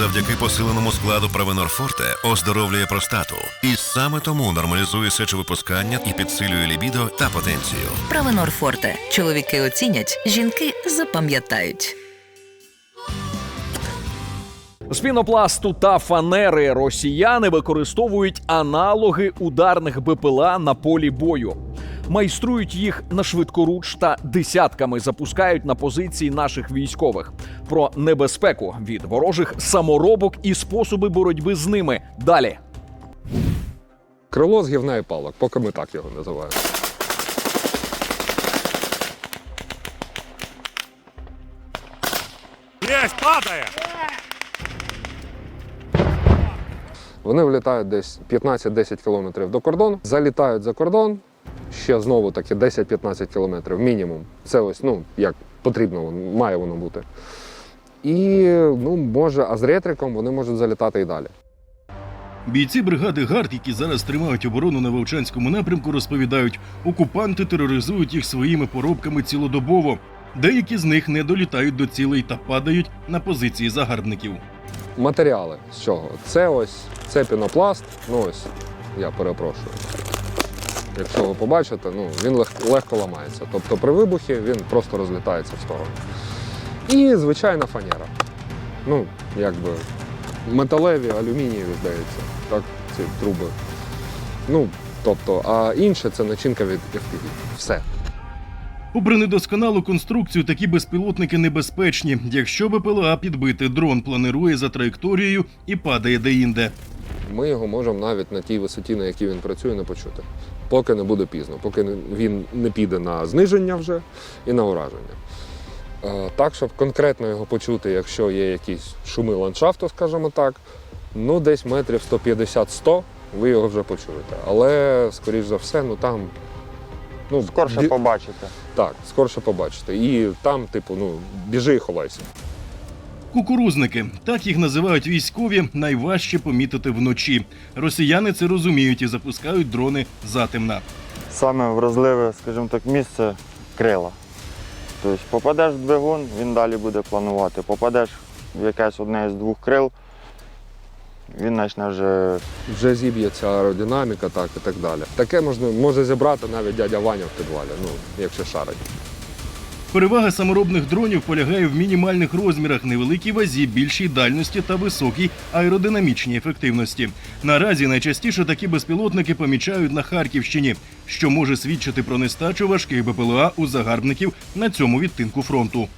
завдяки посиленому складу Правенор Форте оздоровлює простату. І саме тому нормалізує сечовипускання і підсилює лібідо та потенцію. Правенор Форте. Чоловіки оцінять, жінки запам'ятають. З пінопласту та фанери росіяни використовують аналоги ударних БПЛА на полі бою. Майструють їх на швидкоруч та десятками запускають на позиції наших військових. Про небезпеку від ворожих саморобок і способи боротьби з ними. Далі. Крило з гівна і палок, поки ми так його називаємо. Есть, падає! Вони влітають десь 15-10 кілометрів до кордону, залітають за кордон, ще знову таки 10-15 кілометрів мінімум. Це ось, ну, як потрібно, має воно бути. І ну, може, а з ретриком вони можуть залітати і далі. Бійці бригади ГАРД, які зараз тримають оборону на Вовчанському напрямку, розповідають, окупанти тероризують їх своїми поробками цілодобово. Деякі з них не долітають до цілей та падають на позиції загарбників. Матеріали з чого? Це ось це пінопласт. Ну ось, я перепрошую. Якщо ви побачите, ну, він лег- легко ламається. Тобто при вибухі він просто розлітається в сторону. І звичайна фанера. Ну, якби металеві, алюмінієві, здається, так, ці труби. Ну, тобто, а інше це начинка від FPV. Все. Попри недосконалу конструкцію, такі безпілотники небезпечні. Якщо БПЛА підбити, дрон планує за траєкторією і падає деінде. Ми його можемо навіть на тій висоті, на якій він працює, не почути. Поки не буде пізно, поки він не піде на зниження вже і на ураження. Е, Так, щоб конкретно його почути, якщо є якісь шуми ландшафту, скажімо так, ну десь метрів 150-100 ви його вже почуєте. Але, скоріш за все, ну там. Ну, Скорше побачите. Так, скорше побачите. І там, типу, ну, біжи і ховайся. Кукурузники, так їх називають військові, найважче помітити вночі. Росіяни це розуміють і запускають дрони затемна. Саме вразливе, скажімо так, місце крила. Тобто попадеш в двигун, він далі буде планувати. Попадеш в якесь одне з двох крил, він почне вже Вже зіб'ється аеродинаміка, так і так далі. Таке можна, може зібрати навіть дядя Ваня в підвалі, ну, якщо шарить. Перевага саморобних дронів полягає в мінімальних розмірах, невеликій вазі, більшій дальності та високій аеродинамічній ефективності. Наразі найчастіше такі безпілотники помічають на Харківщині, що може свідчити про нестачу важких БПЛА у загарбників на цьому відтинку фронту.